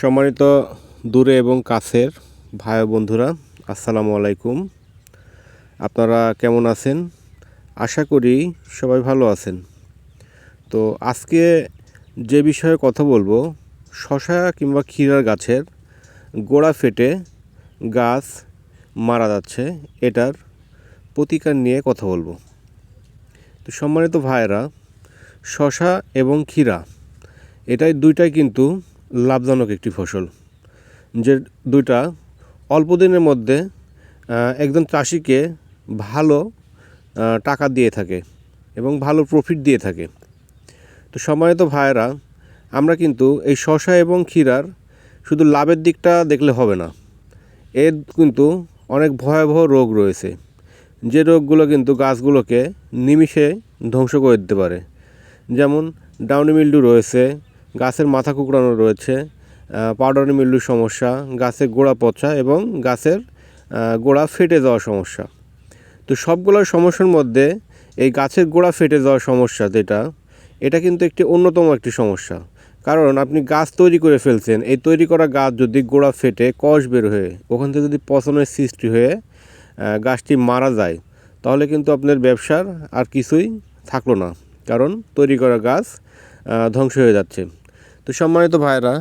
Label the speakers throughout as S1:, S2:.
S1: সম্মানিত দূরে এবং কাছের ভাই বন্ধুরা, আসসালামু আলাইকুম। আপনারা কেমন আছেন? আশা করি সবাই ভালো আছেন। তো আজকে যে বিষয়ে কথা বলব শশা কিংবা ক্ষীরার গাছের গোড়া ফেটে গাছ মারা যাচ্ছে, এটার প্রতিকার নিয়ে কথা বলব। তো সম্মানিত ভাইয়েরা শশা এবং ক্ষীরা, এটাই দুইটাই কিন্তু লাভজনক একটি ফসল, যে দুইটা অল্প দিনের মধ্যে একজন চাষিকে ভালো টাকা দিয়ে থাকে এবং ভালো প্রফিট দিয়ে থাকে। তো সম্মানিত ভাইয়েরা, আমরা কিন্তু এই শশা এবং ক্ষীরার শুধু লাভের দিকটা দেখলে হবে না, এর কিন্তু অনেক ভয়াবহ রোগ রয়েছে। যে রোগগুলো কিন্তু গাছগুলোকে নিমিষে ধ্বংস করে দিতে পারে, যেমন ডাউনি মিল্ডু রয়েছে গাছের মাথা কুকড়ানো রয়েছে পাউডারি মিল্ডুর সমস্যা, গাছের গোড়া পচা এবং গাছের গোড়া ফেটে যাওয়ার সমস্যা। তো সবগুলো সমস্যার মধ্যে এই গাছের গোড়া ফেটে যাওয়ার সমস্যা যেটা, এটা কিন্তু একটি অন্যতম একটি সমস্যা। কারণ আপনি গাছ তৈরি করে ফেলছেন, এই তৈরি করা গাছ যদি গোড়া ফেটে, কষ বের হয়ে, ওখান থেকে যদি পচনের সৃষ্টি হয়ে গাছটি মারা যায়, তাহলে কিন্তু আপনার ব্যবসার আর কিছুই থাকল না। কারণ তৈরি করা গাছ ধ্বংস হয়ে যাচ্ছে। তো সম্মানিত ভাইরা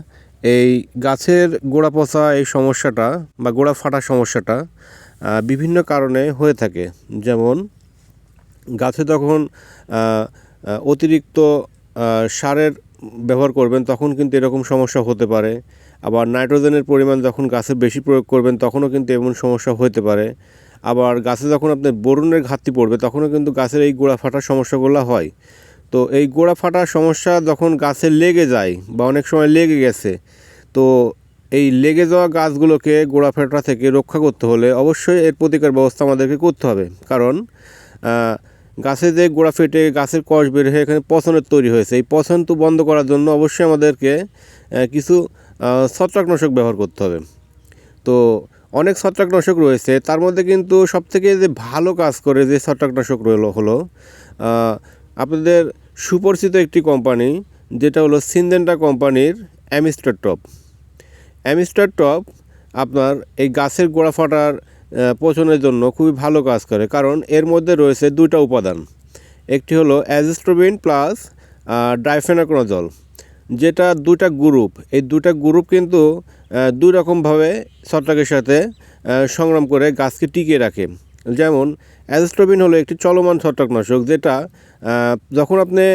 S1: এই গাছের গোড়া পচা এই সমস্যাটা বা গোড়া ফাটা সমস্যাটা বিভিন্ন কারণে হয়ে থাকে। যেমন, গাছে যখন অতিরিক্ত সারের ব্যবহার করবেন, তখন কিন্তু এরকম সমস্যা হতে পারে। আবার নাইট্রোজেনের পরিমাণ যখন গাছে বেশি প্রয়োগ করবেন, তখনও কিন্তু এমন সমস্যা হতে পারে। আবার গাছে যখন আপনার বরুণের ঘাটতি পড়বে, তখনও কিন্তু গাছের এই গোড়া ফাটার সমস্যাগুলো হয়। তো এই গোড়া ফাটার সমস্যা যখন গাছে লেগে যায় বা অনেক সময় লেগে গেছে, তো এই লেগে যাওয়া গাছগুলোকে গোড়া ফাটা থেকে রক্ষা করতে হলে অবশ্যই এর প্রতিকার ব্যবস্থা আমাদেরকে করতে হবে। কারণ গাছে যে গোড়া ফেটে গাছের কষ বের হয়ে এখানে পছনের তৈরি হয়েছে, এই পছন তো বন্ধ করার জন্য অবশ্যই আমাদেরকে কিছু ছত্রাকনাশক ব্যবহার করতে হবে। তো অনেক ছত্রাকনাশক রয়েছে, তার মধ্যে কিন্তু সবথেকে যে ভালো কাজ করে যে ছত্রাকনাশক রইল হলো আপনাদের সুপরিচিত একটি কোম্পানি, যেটা হলো সিনজেন্টা কোম্পানির অ্যামিস্টার টপ। অ্যামিস্টার টপ আপনার এই গাছের গোড়া ফাটার পচনের জন্য খুবই ভালো কাজ করে, কারণ এর মধ্যে রয়েছে দুইটা উপাদান। একটি হলো অ্যাজিস্ট্রোবিন প্লাস ডাইফেনাক্রোজল যেটা দুটা গ্রুপ। এই দুটা গ্রুপ কিন্তু দুই রকমভাবে ছত্রাকের সাথে সংগ্রাম করে গাছকে টিকিয়ে রাখে। যেমন অ্যাজিস্ট্রোবিন হলো একটি চলমান ছত্রাকনাশক যেটা যখন আপনি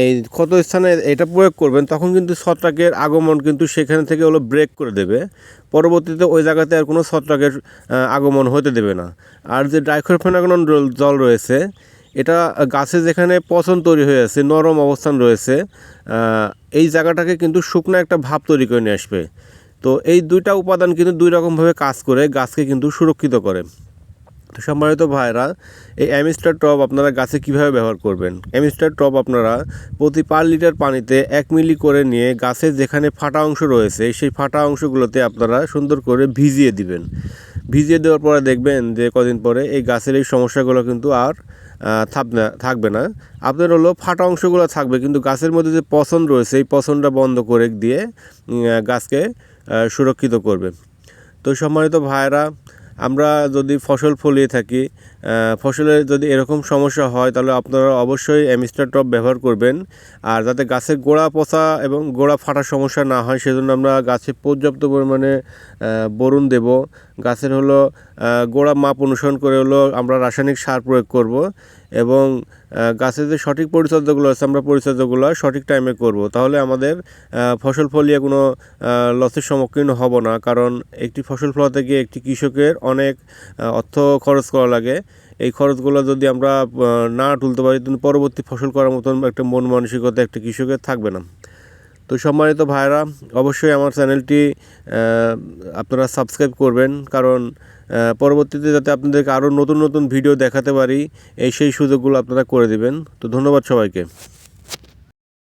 S1: এই ক্ষত স্থানে এটা প্রয়োগ করবেন, তখন কিন্তু ছত্রাকের আগমন কিন্তু সেখানে থেকে হলো ব্রেক করে দেবে। পরবর্তীতে ওই জায়গাতে আর কোনো ছত্রাকের আগমন হতে দেবে না। আর যে ডাইক্লোরফেনাগন জল রয়েছে, এটা গাছে যেখানে পচন তৈরি হয়ে আছে, নরম অবস্থান রয়েছে এই জায়গাটাকে কিন্তু শুকনো একটা ভাব তৈরি করে নিয়ে আসবে। তো এই দুইটা উপাদান কিন্তু দুই রকমভাবে কাজ করে, গাছকে কিন্তু সুরক্ষিত করে। তো সম্মানিত ভাইরা, এই অ্যামিস্টার টপ আপনারা গাছে কীভাবে ব্যবহার করবেন? অ্যামিস্টার টপ আপনারা প্রতি পার লিটার পানিতে এক মিলি করে নিয়ে গাছের যেখানে ফাটা অংশ রয়েছে, সেই ফাটা অংশগুলোতে আপনারা সুন্দর করে ভিজিয়ে দিবেন। ভিজিয়ে দেওয়ার পরে দেখবেন যে কদিন পরে এই গাছের এই সমস্যাগুলো কিন্তু আর থাকবে থাকবে না। আপনার হলো ফাটা অংশগুলো থাকবে, কিন্তু গাছের মধ্যে যে পছন রয়েছে, এই পছনটা বন্ধ করে দিয়ে গাছকে সুরক্ষিত করবে। তো সম্মানিত ভাইরা আমরা যদি ফসল ফলিয়ে থাকি ফসলের যদি এরকম সমস্যা হয়, তাহলে আপনারা অবশ্যই অ্যামিস্টার টপ ব্যবহার করবেন। আর যাতে গাছের গোড়া পচা এবং গোড়া ফাটার সমস্যা না হয়, সেজন্য আমরা গাছে পর্যাপ্ত পরিমাণে বরুণ দেব। গাছের হলো গোড়া মাপ অনুসরণ করে হলো আমরা রাসায়নিক সার প্রয়োগ করব এবং গাছের যে সঠিক পরিচর্যাগুলো আছে, আমরা পরিচর্যাগুলো সঠিক টাইমে করব। তাহলে আমাদের ফসল ফলিয়ে কোনো লসের সম্মুখীন হব না। কারণ একটি ফসল ফলাতে গিয়ে একটি কৃষকের অনেক অর্থ খরচ করা লাগে। এই খরচগুলো যদি আমরা না তুলতে পারি তাহলে পরবর্তী ফসল করার মতন একটা মন মানসিকতা একটা কৃষকের থাকবে না। তো সম্মানিত ভাইরা অবশ্যই আমার চ্যানেলটি আপনারা সাবস্ক্রাইব করবেন, কারণ পরবর্তীতে যাতে আপনাদেরকে আরও নতুন নতুন ভিডিও দেখাতে পারি, এই সেই সুযোগগুলো আপনারা করে দেবেন। তো ধন্যবাদ সবাইকে।